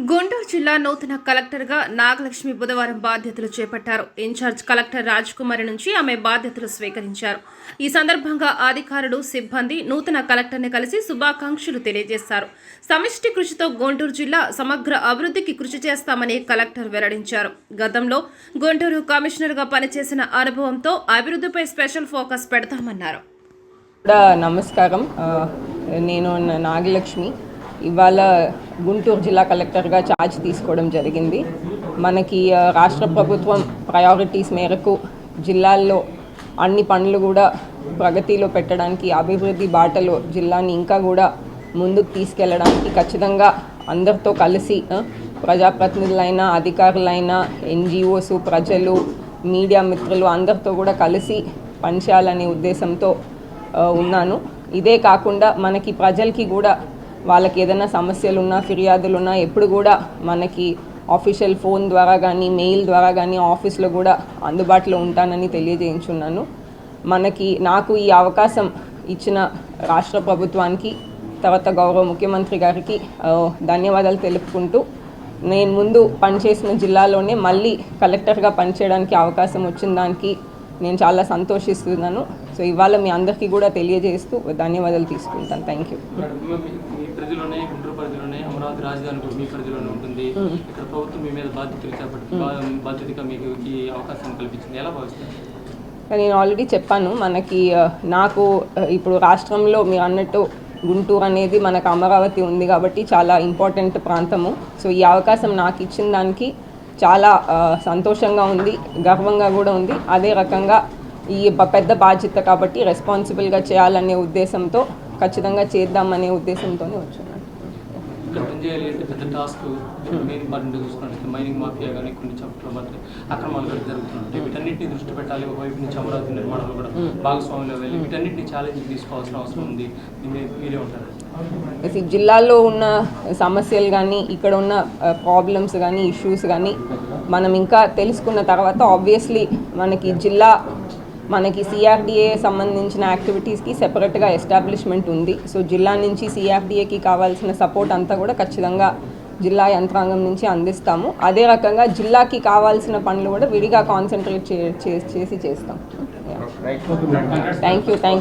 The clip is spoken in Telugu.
గుంటూరు జిల్లా నూతన కలెక్టర్గా నాగలక్ష్మి బుధవారం బాధ్యతలు చేపట్టారు. ఇన్ఛార్జ్ కలెక్టర్ రాజ్కుమారి నుంచి ఆమె బాధ్యతలు స్వీకరించారు. ఈ సందర్భంగా అధికారులు సిబ్బంది నూతన కలెక్టర్ని కలిసి శుభాకాంక్షలు తెలియజేశారు. సమిష్టి కృషితో గుంటూరు జిల్లా సమగ్ర అభివృద్ధికి కృషి చేస్తామని కలెక్టర్ వెల్లడించారు. గతంలో గుంటూరు కమిషనర్గా పనిచేసిన అనుభవంతో అభివృద్ధిపై స్పెషల్ ఫోకస్ పెడతామన్నారు. నమస్కారం. నేను నాగలక్ష్మి. ఇవాళ గుంటూరు జిల్లా కలెక్టర్గా ఛార్జ్ తీసుకోవడం జరిగింది. మనకి రాష్ట్ర ప్రభుత్వం ప్రయారిటీస్ మేరకు జిల్లాల్లో అన్ని పనులు కూడా ప్రగతిలో పెట్టడానికి అభివృద్ధి బాటలో జిల్లాని ఇంకా కూడా ముందుకు తీసుకెళ్ళడానికి ఖచ్చితంగా అందరితో కలిసి ప్రజాప్రతినిధులైన ప్రజాప్రతినిధులైనా అధికారులైనా ఎన్జిఓస్ ప్రజలు మీడియా మిత్రులు అందరితో కూడా కలిసి పనిచేయాలనే ఉద్దేశంతో ఉన్నాను. ఇదే కాకుండా మనకి ప్రజలకి కూడా వాళ్ళకి ఏదైనా సమస్యలు ఉన్నా ఫిర్యాదులు ఉన్నా ఎప్పుడు కూడా మనకి ఆఫీషియల్ ఫోన్ ద్వారా కానీ మెయిల్ ద్వారా కానీ ఆఫీస్లో కూడా అందుబాటులో ఉంటానని తెలియజేయించున్నాను. మనకి నాకు ఈ అవకాశం ఇచ్చిన రాష్ట్ర ప్రభుత్వానికి తర్వాత గౌరవ ముఖ్యమంత్రి గారికి ధన్యవాదాలు తెలుపుకుంటూ నేను ముందు పనిచేసిన జిల్లాలోనే మళ్ళీ కలెక్టర్గా పనిచేయడానికి అవకాశం వచ్చిన దానికి నేను చాలా సంతోషిస్తున్నాను. సో ఇవాళ మీ అందరికీ కూడా తెలియజేస్తూ ధన్యవాదాలు తీసుకుంటాను. థ్యాంక్ యూ మేడం, మీ- మీ పరిధిలోనే గుంటూరు పరిధిలోనే అమరావతి రాజధాని కూడా మీ పరిధిలోనే ఉంటుంది. ఇక్కడ ప్రభుత్వం మీ మీద బాధ్యతలు చేపట్టి బా- బాధ్యతగా మీకు ఈ అవకాశాన్ని కల్పించింది. ఎలా భావిస్తారు నేను ఆల్రెడీ చెప్పాను మనకి నాకు ఇప్పుడు రాష్ట్రంలో మీరు అన్నట్టు గుంటూరు అనేది మనకు అమరావతి ఉంది కాబట్టి చాలా ఇంపార్టెంట్ ప్రాంతము. సో ఈ అవకాశం నాకు ఇచ్చిన దానికి చాలా సంతోషంగా ఉంది గర్వంగా కూడా ఉంది. అదే రకంగా ఈ పెద్ద బాధ్యత కాబట్టి రెస్పాన్సిబుల్గా చేయాలనే ఉద్దేశంతో ఖచ్చితంగా చేద్దామనే ఉద్దేశంతోనే వచ్చాను. ఇక్కడ పనిచేయాలి అంటే పెద్ద టాస్క్ మెయిన్ పార్టీ చూసుకున్నట్లయితే మైనింగ్ మాఫియా కానీ కొన్ని చోట్ల మాత్రం అక్రమాలు కూడా జరుగుతున్నాయి. వీటన్నిటిని దృష్టి పెట్టాలి. ఒకవైపు నుంచి అమరావతి నిర్మాణంలో కూడా భాగస్వామ్యంలో వెళ్ళి వీటన్నిటిని ఛాలెంజ్ తీసుకోవాల్సిన అవసరం ఉంది. మీరే ఉంటారు. జిల్లాలో ఉన్న సమస్యలు కానీ ఇక్కడ ఉన్న ప్రాబ్లమ్స్ కానీ ఇష్యూస్ కానీ మనం ఇంకా తెలుసుకున్న తర్వాత ఆబ్వియస్లీ మనకి జిల్లా మనకి సిఆర్డిఏ సంబంధించిన యాక్టివిటీస్కి సెపరేట్గా ఎస్టాబ్లిష్మెంట్ ఉంది. సో జిల్లా నుంచి సిఆర్డిఏకి కావాల్సిన సపోర్ట్ అంతా కూడా ఖచ్చితంగా జిల్లా యంత్రాంగం నుంచి అందిస్తాము. అదే రకంగా జిల్లాకి కావాల్సిన పనులు కూడా విడిగా కాన్సన్ట్రేట్ చేసి చేస్తాం. Thank you thank